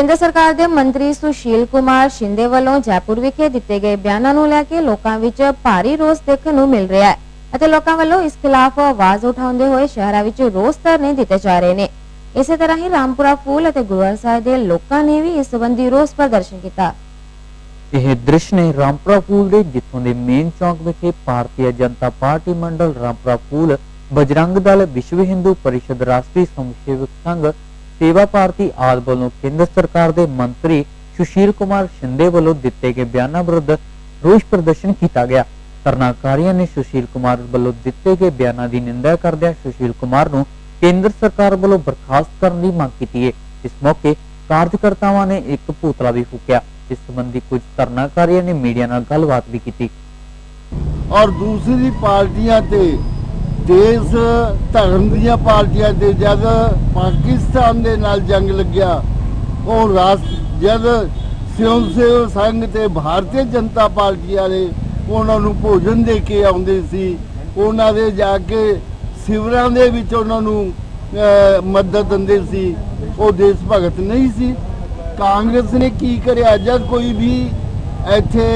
ਕੇਂਦਰ ਸਰਕਾਰ ਦੇ ਮੰਤਰੀ ਸੁਸ਼ੀਲ ਕੁਮਾਰ ਸ਼ਿੰਦੇ ਵੱਲੋਂ ਜੈਪੁਰ ਵਿਖੇ ਦਿੱਤੇ ਗਏ ਬਿਆਨਾਂ ਨੂੰ ਲੈ ਕੇ ਲੋਕਾਂ ਵਿੱਚ ਭਾਰੀ ਰੋਸ ਦੇਖਣ ਨੂੰ ਮਿਲ ਰਿਹਾ ਹੈ ਅਤੇ ਲੋਕਾਂ ਵੱਲੋਂ ਇਸ ਖਿਲਾਫ ਆਵਾਜ਼ ਉਠਾਉਂਦੇ ਹੋਏ ਸ਼ਹਿਰਾਂ ਵਿੱਚ ਰੋਸ ਧਰਨੇ ਦਿੱਤੇ ਜਾ ਰਹੇ ਨੇ। ਇਸੇ ਤਰ੍ਹਾਂ ਹੀ ਰਾਮਪੁਰਾ ਫੂਲ ਅਤੇ ਗੁਰੂਵਾਰ ਸਾਹਿਬ ਦੇ ਲੋਕਾਂ ਨੇ ਵੀ ਇਸ ਸੰਬੰਧੀ ਰੋਸ ਪ੍ਰਦਰਸ਼ਨ ਕੀਤਾ। ਇਹ ਦ੍ਰਿਸ਼ ਨੇ ਰਾਮਪੁਰਾ ਫੂਲ ਦੇ, ਜਿੱਥੋਂ ਦੇ ਮੇਨ ਚੌਂਕ ਵਿਖੇ ਭਾਰਤੀ ਜਨਤਾ ਪਾਰਟੀ ਮੰਡਲ ਰਾਮਪੁਰਾ ਫੂਲ ਬਜਰੰਗ ਦਲ ਵਿਸ਼ਵ ਹਿੰਦੂ ਪਰਿਸ਼ਦ ਰਾਸ਼ਟਰੀ ਸਵੈਂਸੇਵਕ ਸੰਘ ਸੇਵਾ ਭਾਰਤੀ ਆਦਿ ਵੱਲੋਂ ਕੇਂਦਰ ਸਰਕਾਰ ਦੇ ਮੰਤਰੀ ਸੁਸ਼ੀਲ ਕੁਮਾਰ ਸ਼ਿੰਦੇ ਵੱਲੋਂ ਦਿੱਤੇ ਗਏ ਬਿਆਨਾਂ ਵਿਰੁੱਧ ਰੋਸ ਪ੍ਰਦਰਸ਼ਨ ਕੀਤਾ ਗਿਆ। ਧਰਨਾਕਾਰੀਆਂ ਨੇ ਸੁਸ਼ੀਲ ਕੁਮਾਰ ਵੱਲੋਂ ਦਿੱਤੇ ਗਏ ਬਿਆਨਾਂ ਦੀ ਨਿੰਦਾ ਕਰਦਿਆਂ ਸੁਸ਼ੀਲ ਕੁਮਾਰ ਨੂੰ ਕੇਂਦਰ ਸਰਕਾਰ ਵੱਲੋਂ ਬਰਖਾਸਤ ਕਰਨ ਦੀ ਮੰਗ ਕੀਤੀ ਹੈ। ਇਸ ਮੌਕੇ ਕਾਰਜਕਰਤਾਵਾਂ ਨੇ ਇੱਕ ਭੂਤਲਾ ਵੀ ਫੂਕਿਆ ਇਸ ਸੰਬੰਧੀ ਕੁਝ ਧਰਨਾਕਾਰੀਆਂ ਨੇ ਮੀਡੀਆ ਨਾਲ ਗੱਲਬਾਤ ਵੀ ਕੀਤੀ। ਔਰ ਦੂਸਰੀ ਪਾਰਟੀਆਂ ਤੇ ਦੇਸ਼ ਧਰਮ ਦੀਆਂ ਪਾਰਟੀਆਂ ਤੇ ਜਦ ਪਾਕਿਸਤਾਨ ਦੇ ਨਾਲ ਜੰਗ ਲੱਗਿਆ, ਉਹ ਰਾਸ, ਜਦ ਸਿਉਂ ਸਿਉ ਸੰਘ ਤੇ ਭਾਰਤੀ ਜਨਤਾ ਪਾਰਟੀ ਵਾਲੇ ਉਹਨਾਂ ਨੂੰ ਭੋਜਨ ਦੇ ਕੇ ਆਉਂਦੇ ਸੀ, ਉਹਨਾਂ ਦੇ ਜਾ ਕੇ ਸਿਵਰਾਂ ਦੇ ਵਿੱਚ ਉਹਨਾਂ ਨੂੰ ਮਦਦ ਦਿੰਦੇ ਸੀ, ਉਹ ਦੇਸ਼ ਭਗਤ ਨਹੀਂ ਸੀ। ਕਾਂਗਰਸ ਨੇ ਕੀ ਕਰਿਆ, ਜਦ ਕੋਈ ਵੀ ਇੱਥੇ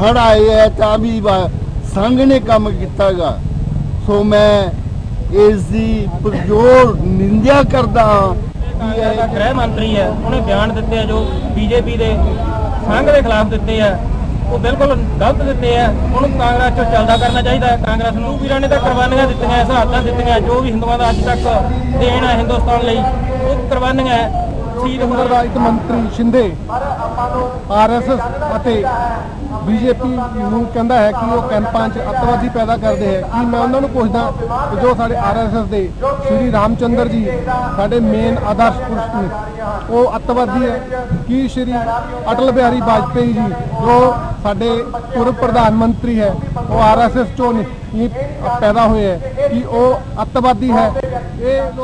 ਹੜ ਆਏ ਹੈ ਤਾਂ ਵੀ, ਸੰਘ ਨੇ ਕੰਮ ਕੀਤਾਗਾ। ਸੋ ਮੈਂ ਇਸ ਦੀ ਪੁਰਜੋਰ ਨਿੰਦਿਆ ਕਰਦਾ ਹਾਂ ਕਿ ਇਹ ਗ੍ਰਹਿ ਮੰਤਰੀ ਹੈ, ਉਹਨੇ ਬਿਆਨ ਦਿੱਤੇ ਆ ਜੋ ਬੀਜੇਪੀ ਦੇ ਸੰਘ ਦੇ ਖਿਲਾਫ ਦਿੱਤੇ ਆ, ਉਹ ਬਿਲਕੁਲ ਗਲਤ ਦਿੱਤੇ ਆ, ਉਹਨੂੰ ਕਾਂਗਰਸ ਚੋਂ ਚੱਲਦਾ ਕਰਨਾ ਚਾਹੀਦਾ ਹੈ। ਕਾਂਗਰਸ ਨੂੰ ਵੀਰਾਂ ਨੇ ਤਾਂ ਕੁਰਬਾਨੀਆਂ ਦਿੱਤੀਆਂ ਸ਼ਹਾਦਤਾਂ ਦਿੱਤੀਆਂ, ਜੋ ਵੀ ਹਿੰਦੂਆਂ ਦਾ ਅੱਜ ਤੱਕ ਦੇਣ ਹੈ ਹਿੰਦੁਸਤਾਨ ਲਈ, ਉਹ ਕੁਰਬਾਨੀਆਂ ਹੈ। ਕੇਂਦਰ ਦਾ ਇੱਕ ਮੰਤਰੀ ਸ਼ਿੰਦੇ ਆਰਐਸਐਸ ਅਤੇ ਬੀਜੇਪੀ ਨੂੰ ਕਹਿੰਦਾ ਹੈ ਕਿ ਉਹ ਕੈਂਪਾਂ 'ਚ ਅੱਤਵਾਦੀ ਪੈਦਾ ਕਰਦੇ ਹੈ। ਕਿ ਮੈਂ ਉਹਨਾਂ ਨੂੰ ਪੁੱਛਦਾ ਕਿ ਜੋ ਸਾਡੇ ਆਰਐਸਐਸ ਦੇ ਸ਼੍ਰੀ ਰਾਮਚੰਦਰ ਜੀ, ਸਾਡੇ ਮੇਨ ਆਦਰਸ਼ ਪੁਰਸ਼ ਨੇ, ਉਹ ਅੱਤਵਾਦੀ ਹੈ? ਕਿ ਸ਼੍ਰੀ ਅਟਲ ਬਿਹਾਰੀ ਵਾਜਪੇਈ ਜੀ, ਜੋ ਸਾਡੇ ਪੂਰਵ ਪ੍ਰਧਾਨ ਮੰਤਰੀ ਹੈ, ਉਹ ਆਰਐਸਐਸ ਚੋਂ ਪੈਦਾ ਹੋਏ ਹੈ। ਕਿ ਉਹ ਅੱਤਵਾਦੀ ਹੈ? ਇਹ